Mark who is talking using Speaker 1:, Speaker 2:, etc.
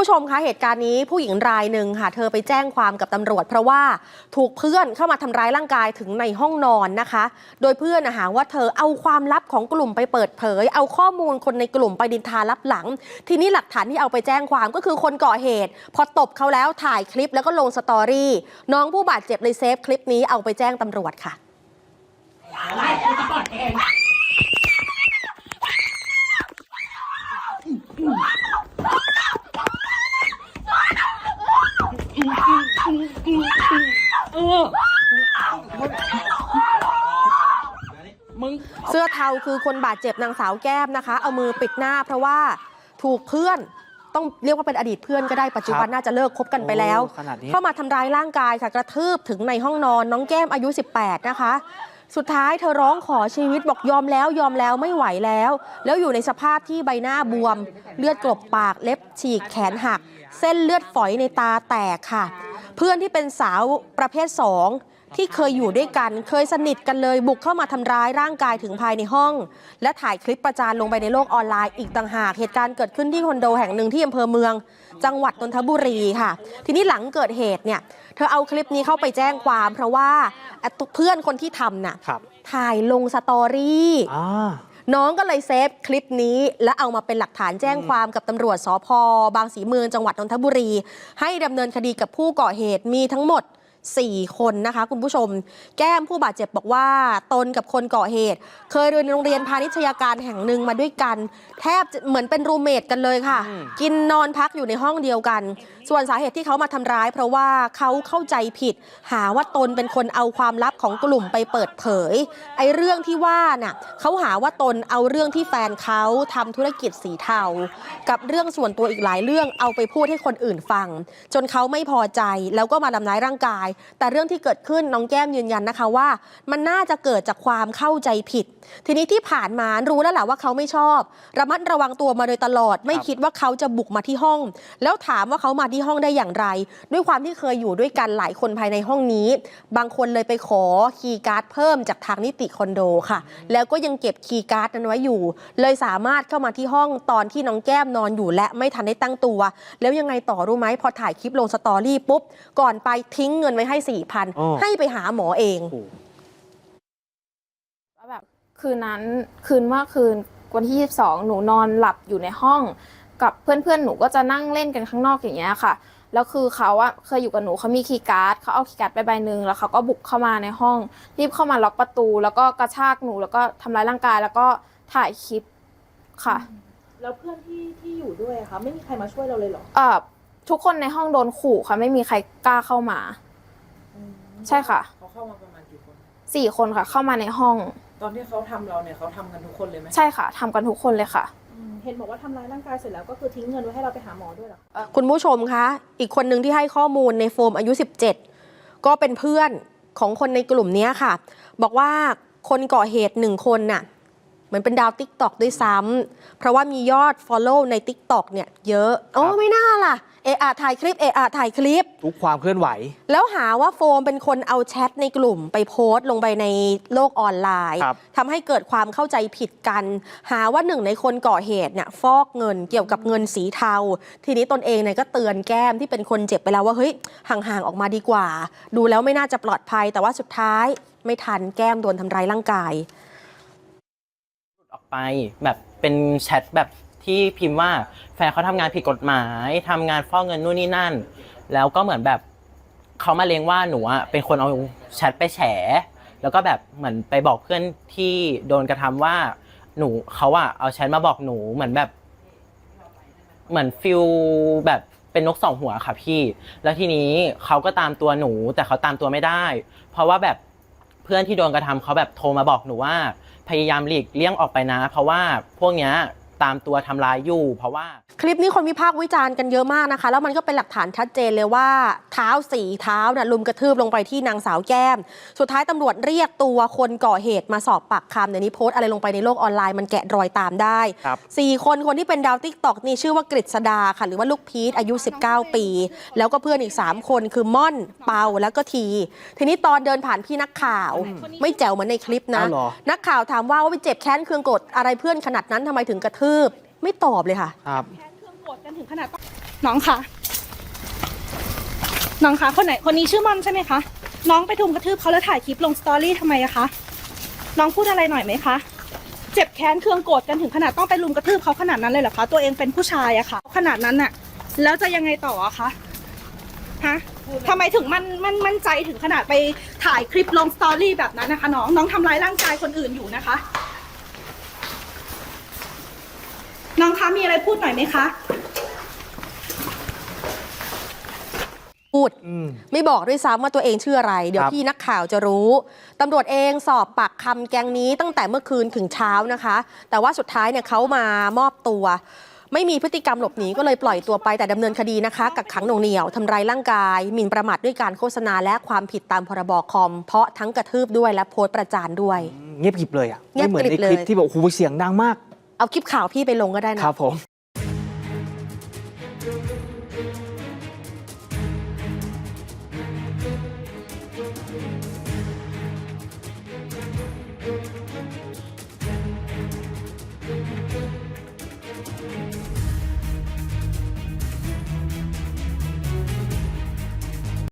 Speaker 1: ผู้ชมคะเหตุการณ์นี้ผู้หญิงรายหนึ่งค่ะ เธอไปแจ้งความกับตำรวจ เพราะว่าถูกเพื่อนเข้ามาทำร้ายร่างกายถึงในห้องนอนนะคะ โดยเพื่อนหาว่าเธอเอาความลับของกลุ่มไปเปิดเผย เอาข้อมูลคนในกลุ่มไปดินทาลับหลัง ทีนี้หลักฐานที่เอาไปแจ้งความก็คือคนก่อเหตุ พอตบเขาแล้วถ่ายคลิปแล้วก็ลงสตอรี่น้องผู้บาดเจ็บเลยเซฟคลิปนี้เอาไปแจ้งตำรวจค่ะ
Speaker 2: มึง
Speaker 1: เสื้อเทาคือคนบาดเจ็บนางสาวแก้มนะคะ เอามือปิดหน้าเพราะว่าถูกเพื่อนต้องเรียกว่าเป็นอดีตเพื่อนก็ได้ปัจจุบัน
Speaker 2: ครับ
Speaker 1: น่าจะเลิกคบกันไปแล้ว
Speaker 2: โอ้ขนาดนี้
Speaker 1: เข้ามาทำร้ายร่างกายค่ะกระทืบถึงในห้องนอนน้องแก้มอายุ 18 นะคะ สุดท้ายเธอร้องขอชีวิตบอกยอมแล้วยอมแล้วไม่ไหวแล้ว แล้วอยู่ในสภาพที่ใบหน้าบวม เลือดกลบปากเล็บฉีกแขนหัก เส้นเลือดฝอยในตาแตกค่ะ เพื่อนที่เป็นสาวประเภท2 ที่เคยอยู่ด้วยกัน เคยสนิทกันเลยบุกเข้ามาทำร้ายร่างกายถึงภายในห้อง และถ่ายคลิปประจานลงไปในโลกออนไลน์อีกต่างหาก เหตุการณ์เกิดขึ้นที่คอนโดแห่งหนึ่งที่อำเภอเมือง จังหวัดนนทบุรีค่ะ ทีนี้หลังเกิดเหตุเนี่ยเธอเอาคลิปนี้เข้าไปแจ้งความ เพราะว่าเพื่อนคนที่ทำน่ะ
Speaker 2: ครับ
Speaker 1: ถ่ายลงสตอรี่
Speaker 2: อ่า
Speaker 1: น้องก็เลยเซฟคลิปนี้ และเอามาเป็นหลักฐานแจ้งความกับตำรวจสพบางสีเมืองจังหวัดนนทบุรี ให้ดำเนินคดีกับผู้ก่อเหตุมีทั้งหมด 4 คนนะคะคุณผู้ชม แก้มผู้บาดเจ็บบอกว่า ตนกับคนก่อเหตุ เคยเรียนโรงเรียนพาณิชยาการแห่งหนึ่งมาด้วยกัน แทบจะเหมือนเป็นรูเมทกันเลยค่ะ
Speaker 2: อืม
Speaker 1: กินนอนพักอยู่ในห้องเดียวกัน ส่วนสาเหตุที่เขามาทำร้าย เพราะว่าเขาเข้าใจผิด หาว่าตนเป็นคนเอาความลับของกลุ่มไปเปิดเผย ไอ้เรื่องที่ว่าน่ะเขาหาว่าตนเอาเรื่องที่แฟนเขาทำธุรกิจสีเทา กับเรื่องส่วนตัวอีกหลายเรื่องเอาไปพูดให้คนอื่นฟัง จนเขาไม่พอใจแล้วก็มาทำร้ายร่างกายแต่เรื่องที่เกิดขึ้นน้องแก้มยืนยันนะคะว่า มันน่าจะเกิดจากความเข้าใจผิด ทีนี้ที่ผ่านมารู้แล้วแหละว่าเขาไม่ชอบ ระมัดระวังตัวมาโดยตลอด ไม่คิดว่าเขาจะบุกมาที่ห้อง แล้วถามว่าเขามาที่ห้องได้อย่างไร ด้วยความที่เคยอยู่ด้วยกันหลายคนภายในห้องนี้ บางคนเลยไปขอคีย์การ์ดเพิ่มจากทางนิติคอนโดค่ะ แล้วก็ยังเก็บคีย์การ์ดนั้นไว้อยู่ เลยสามารถเข้ามาที่ห้องตอนที่น้องแก้มนอนอยู่และไม่ทันได้ตั้งตัว แล้วยังไงต่อรู้ไหมพอถ่ายคลิปลงสตอรี่ปุ๊บก่อนไปทิ้งเงินไว้ให้4ี่พัน
Speaker 2: อ๋อ
Speaker 1: ให้ไปหาหมอเอง
Speaker 2: โอ้
Speaker 3: ว่าแบบคืนนั้นคืนเมื่อคืนวันที่ 22 หนูนอนหลับอยู่ในห้อง กับเพื่อนๆ หนูก็จะนั่งเล่นกันข้างนอกอย่างเงี้ยค่ะ แล้วคือเขาอะเคยอยู่กับหนูเขามีคีย์การ์ดเขาเอาคีย์การ์ดไปใบหนึ่งแล้วเขาก็บุกเข้ามาในห้อง รีบเข้ามาล็อกประตู แล้วก็กระชากหนูแล้วก็ทำร้ายร่างกาย แล้วก็ถ่ายคลิปค่ะ
Speaker 4: แล้วเพื่อนที่ที่อยู่ด้วยอะคะไม่มีใครมาช่วยเราเลยเหรอ
Speaker 3: เอ่อทุกคนในห้องโดนขู่ค่ะไม่มีใครกล้าเข้ามา ใช่ค่ะ
Speaker 5: เขาเข้ามาประมาณกี่คน
Speaker 3: สี่คนค่ะ เข้ามาในห้อง
Speaker 5: ตอนที่เขาทำเราเนี่ยเขาทำกันทุกคนเลยไหม
Speaker 3: ใช่ค่ะทำกันทุกคนเลยค่ะ
Speaker 4: อืมเห็นบอกว่าทำร้ายร่างกายเสร็จแล้วก็คือทิ้งเงินไว้ให้เราไปหาหมอด้วยเหรอคะ
Speaker 1: คุณผู้ชมคะ อีกคนหนึ่งที่ให้ข้อมูลในโฟมอายุ 17 ก็เป็นเพื่อนของคนในกลุ่มเนี้ยค่ะ บอกว่าคนก่อเหตุหนึ่งคนน่ะเหมือนเป็นดาวติ๊กตอกด้วยซ้ำเพราะว่ามียอด Follow ใน Tik t o อกเนี่ยเยอะ โอ้
Speaker 2: ครับ
Speaker 1: ไม่น่าล่ะ เอะอะถ่ายคลิปเอะอะถ่ายคลิป
Speaker 2: ทุกความเคลื่อนไหว
Speaker 1: แล้วหาว่าโฟมเป็นคนเอาแชทในกลุ่ม ไปโพสต์ลงไปในโลกออนไลน์
Speaker 2: ครับ
Speaker 1: ทำให้เกิดความเข้าใจผิดกัน หาว่าหนึ่งในคนก่อเหตุเนี่ยฟอกเงินเกี่ยวกับเงินสีเทา ทีนี้ตนเองเนี่ยก็เตือนแก้มที่เป็นคนเจ็บไปแล้วว่าเฮ้ยห่างๆออกมาดีกว่า ดูแล้วไม่น่าจะปลอดภัย แต่ว่าสุดท้ายไม่ทันแก้มโดนทำร้ายร่างกาย
Speaker 6: ออกไปแบบเป็นแชทแบบ ที่พิมพ์ว่าแฟนเขาทำงานผิดกฎหมายทำงานฟอกเงินนู่นนี่นั่น แล้วก็เหมือนแบบเขามาเลงว่าหนูอะเป็นคนเอาแชทไปแฉ แล้วก็แบบเหมือนไปบอกเพื่อนที่โดนกระทำว่าหนูเขาอะเอาแชทมาบอกหนูเหมือนแบบ เหมือนฟิลแบบเป็นนกสองหัวค่ะพี่ แล้วทีนี้เขาก็ตามตัวหนู แต่เขาตามตัวไม่ได้ เพราะว่าแบบเพื่อนที่โดนกระทำเขาแบบโทรมาบอกหนูว่า พยายามหลีกเลี่ยงออกไปนะ เพราะว่าพวกเนี้ย ตามตัวทำร้ายอยู่ เพราะว่า
Speaker 1: คลิปนี้คนวิพากษ์วิจารณ์กันเยอะมากนะคะ แล้วมันก็เป็นหลักฐานชัดเจนเลยว่า เท้าสีเท้าเนี่ยลุมกระทืบลงไปที่นางสาวแก้ม สุดท้ายตำรวจเรียกตัวคนก่อเหตุมาสอบปากคำเดี๋ยวนี้โพสต์อะไรลงไปในโลกออนไลน์มันแกะรอยตามได้
Speaker 2: ครับ
Speaker 1: สี่คนคนที่เป็นดาวติ๊กตอกนี่ชื่อว่ากฤษดาค่ะ หรือว่าลูกพีทอายุ 19 ปี แล้วก็เพื่อนอีก 3 คนคือม่อนเปาแล้วก็ที ทีนี้ตอนเดินผ่านพี่นักข่าว ไม่แจ๋วเหมือนในคลิปนะ
Speaker 2: อ้าวเหรอ
Speaker 1: นักข่าวถามว่าว่าไปเจ็บแค้นเคืองโกรธอะไรเพื่อนขนาดนั้นทำไมถึงกระทืบไม่ตอบเลยค่ะ
Speaker 2: ครับ
Speaker 4: แค้นเครื่องโกรธกันถึงขนาดต้องน้องคะน้องคะคนไหนคนนี้ชื่อม่อนใช่ไหมคะ น้องไปทุมกระทืบเขาแล้วถ่ายคลิปลงสตอรี่ทำไมอะคะน้องพูดอะไรหน่อยไหมคะเจ็บแค้นเคืองโกรธกันถึงขนาดต้องไปลุมกระทืบเขาขนาดนั้นเลยเหรอคะตัวเองเป็นผู้ชายอะค่ะ ขนาดนั้นน่ะแล้วจะยังไงต่ออะคะฮะทำไมถึงมันมันมั่นใจถึงขนาดไปถ่ายคลิปลงสตอรี่แบบนั้นนะคะ น้องน้องทำร้ายร่างกายคนอื่นอยู่นะคะ น้องคะมีอะไรพูดหน่อยไหมคะ
Speaker 1: พูด
Speaker 2: อืม
Speaker 1: ไม่บอกด้วยซ้ำว่าตัวเองชื่ออะไร เดี๋ยว
Speaker 2: ครับ
Speaker 1: พี่นักข่าวจะรู้ตำรวจเองสอบปากคำแก๊งนี้ตั้งแต่เมื่อคืนถึงเช้านะคะ แต่ว่าสุดท้ายเนี่ยเขามามอบตัว ไม่มีพฤติกรรมหลบหนีก็เลยปล่อยตัวไปแต่ดำเนินคดีนะคะ กักขังหน่วงเหนียวทำร้ายร่างกายหมิ่นประมาทด้วยการโฆษณาและความผิดตามพรบคอม เพราะทั้งกระทืบด้วยและโพสต์ประจานด้วย
Speaker 2: เงียบกริบเลยอะ
Speaker 1: เงียบ
Speaker 2: ไม่เหมือน
Speaker 1: กริบ
Speaker 2: ในคลิป
Speaker 1: เลย
Speaker 2: ที่แบบโอ้โหเสียงดังมาก
Speaker 1: เอาคลิปข่าวพี่ไปลงก็ได้นะ
Speaker 2: ครับผม